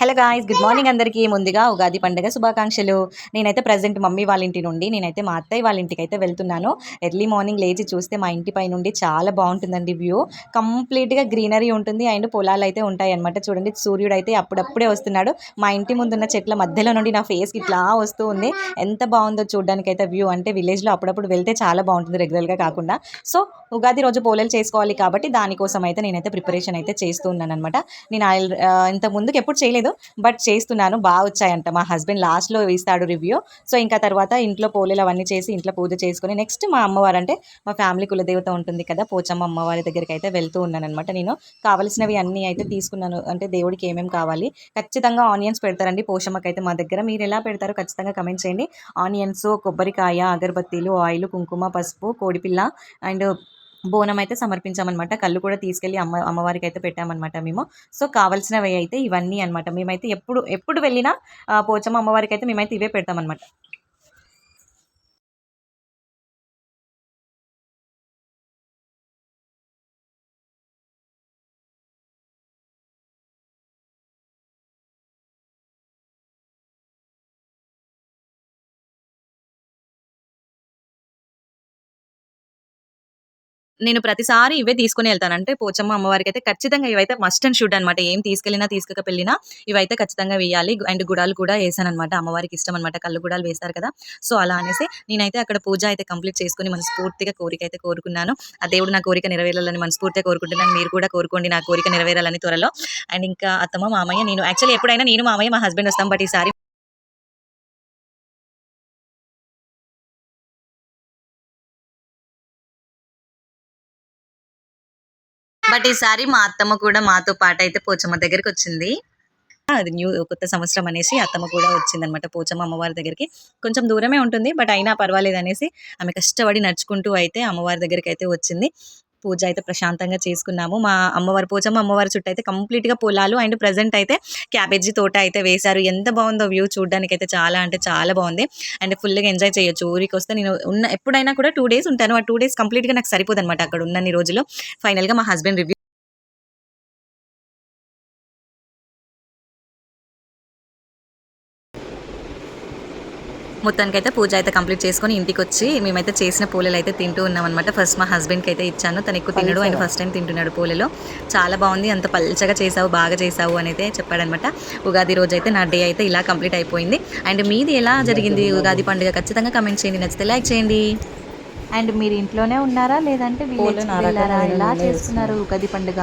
Hello guys good morning అందరికీ. ముందుగా ఉగాది పండుగ శుభాకాంక్షలు. నేనైతే ప్రజెంట్ మమ్మీ వాళ్ళ ఇంటి నుండి నేనైతే మా అత్తయ్య వాళ్ళ ఇంటికి అయితే వెళ్తున్నాను. ఎర్లీ మార్నింగ్ లేచి చూస్తే మా ఇంటి పై నుండి చాలా బాగుంటుందండి వ్యూ కంప్లీట్గా గ్రీనరీ ఉంటుంది అండ్ పొలాలు అయితే ఉంటాయి అనమాట చూడండి సూర్యుడు అయితే అప్పుడప్పుడే వస్తున్నాడు. మా ఇంటి ముందున్న చెట్ల మధ్యలో నుండి నా ఫేస్కి ఇట్లా వస్తూ ఉంది. ఎంత బాగుందో చూడడానికి అయితే వ్యూ అంటే విలేజ్లో అప్పుడప్పుడు వెళ్తే చాలా బాగుంటుంది రెగ్యులర్గా కాకుండా. సో ఉగాది రోజు పోలేలు చేసుకోవాలి కాబట్టి దానికోసం అయితే నేనైతే ప్రిపరేషన్ అయితే చేస్తూ ఉన్నాను అనమాట నేను ఇంత ముందుకు ఎప్పుడు చేయలేదు. బట్ చేస్తున్నాను బాగా వచ్చాయంట. మా హస్బెండ్ లాస్ట్లో ఇస్తాడు రివ్యూ సో ఇంకా తర్వాత ఇంట్లో పోలేలు అవన్నీ చేసి ఇంట్లో పూజ చేసుకుని నెక్స్ట్ మా అమ్మవారు అంటే మా ఫ్యామిలీ కులదేవత ఉంటుంది కదా పోచమ్మ అమ్మవారి దగ్గరికి అయితే వెళ్తూ ఉన్నాను అనమాట నేను. కావలసినవి అన్నీ అయితే తీసుకున్నాను. అంటే దేవుడికి ఏమేమి కావాలి? ఖచ్చితంగా ఆనియన్స్ పెడతారండి పోషమ్మకి అయితే మా దగ్గర. మీరు ఎలా పెడతారో ఖచ్చితంగా కమెంట్ చేయండి. ఆనియన్స్ కొబ్బరికాయ అగరబత్తీలు ఆయిల్ కుంకుమ పసుపు కోడిపిల్ల అండ్ బోనం అయితే సమర్పించామన్నమాట. కళ్ళు కూడా తీసుకెళ్ళి అమ్మ అమ్మవారికి అయితే పెట్టామన్నమాట మేము. సో కావాల్సినవి అయితే ఇవన్నీ అన్నమాట. మేమైతే ఎప్పుడు ఎప్పుడు వెళ్ళినా పోచమ్మ అమ్మవారికి అయితే మేమైతే ఇవే పెడతామన్నమాట. నేను ప్రతిసారి ఇవే తీసుకుని వెళ్తాను. అంటే పోచమ్మ అమ్మవారికి అయితే ఖచ్చితంగా ఇవైతే మస్ట్ అండ్ షుడ్ అనమాట ఏం తీసుకెళ్ళినా తీసుకెళ్ళినా ఇవైతే ఖచ్చితంగా వేయాలి. అండ్ గుడాలు కూడా వేసాను అనమాట అమ్మవారికి ఇష్టం అనమాట కళ్ళు గుడాలు వేస్తారు కదా. సో అలా అనేసి నేనైతే అక్కడ పూజ అయితే కంప్లీట్ చేసుకుని మనస్ఫూర్తిగా కోరిక అయితే కోరుకున్నాను. ఆ దేవుడు నా కోరిక నెరవేరాలని మనస్ఫూర్తిగా కోరుకుంటున్నాను. మీరు కూడా కోరుకోండి నా కోరిక నెరవేరాలని త్వరలో. అండ్ ఇంకా అత్తమ్మ మామయ్య నేను యాక్చువల్లీ ఎప్పుడైనా నేను మామయ్య మా హస్బెండ్ వస్తాం. బట్ ఈసారి బట్ ఈసారి మా అత్తమ్మ కూడా మాతో పాటు అయితే పోచమ్మ దగ్గరికి వచ్చింది. అది న్యూ కొత్త సంవత్సరం అనేసి అత్తమ్మ కూడా వచ్చింది అనమాట పోచమ్మ అమ్మవారి దగ్గరికి. కొంచెం దూరమే ఉంటుంది బట్ అయినా పర్వాలేదు అనేసి ఆమె కష్టపడి నడుచుకుంటూ అయితే అమ్మవారి దగ్గరికి అయితే వచ్చింది. పూజ అయితే ప్రశాంతంగా చేసుకున్నాము. మా అమ్మవారి పోచమ్మ అమ్మవారి చుట్టూ అయితే కంప్లీట్గా గా పొలాలు అండ్ ప్రజెంట్ అయితే క్యాబేజీ తోట అయితే వేశారు. ఎంత బాగుందో వ్యూ చూడడానికి అయితే చాలా అంటే చాలా బాగుంది. అండ్ ఫుల్గా ఎంజాయ్ చేయొచ్చు. ఊరికి వస్తే నేను ఉన్న ఎప్పుడైనా కూడా టూ డేస్ ఉంటాను. ఆ టూ డేస్ కంప్లీట్గా నాకు సరిపోదు అనమాట అక్కడ ఉన్నన్ని రోజులు. ఫైనల్గా మా హస్బెండ్ రివ్యూ మొత్తానికి అయితే పూజ అయితే కంప్లీట్ చేసుకొని ఇంటికి వచ్చి మేమైతే చేసిన పూలలు అయితే తింటూ ఉన్నాం అనమాట ఫస్ట్ మా హస్బెండ్కి అయితే ఇచ్చాను. తను ఎక్కువ తినడు. ఆయన ఫస్ట్ టైం తింటున్నాడు పూలలో. చాలా బాగుంది. అంత పల్చగా చేసావు బాగా చేసావు అని అయితే చెప్పాడనమాట ఉగాది రోజు అయితే నా డే అయితే ఇలా కంప్లీట్ అయిపోయింది. అండ్ మీది ఎలా జరిగింది ఉగాది పండుగ? ఖచ్చితంగా కమెంట్ చేయండి. నచ్చితే లైక్ చేయండి. అండ్ మీరు ఇంట్లోనే ఉన్నారా? లేదంటే నేను ఎలా. చేస్తున్నారు ఉగాది పండుగ?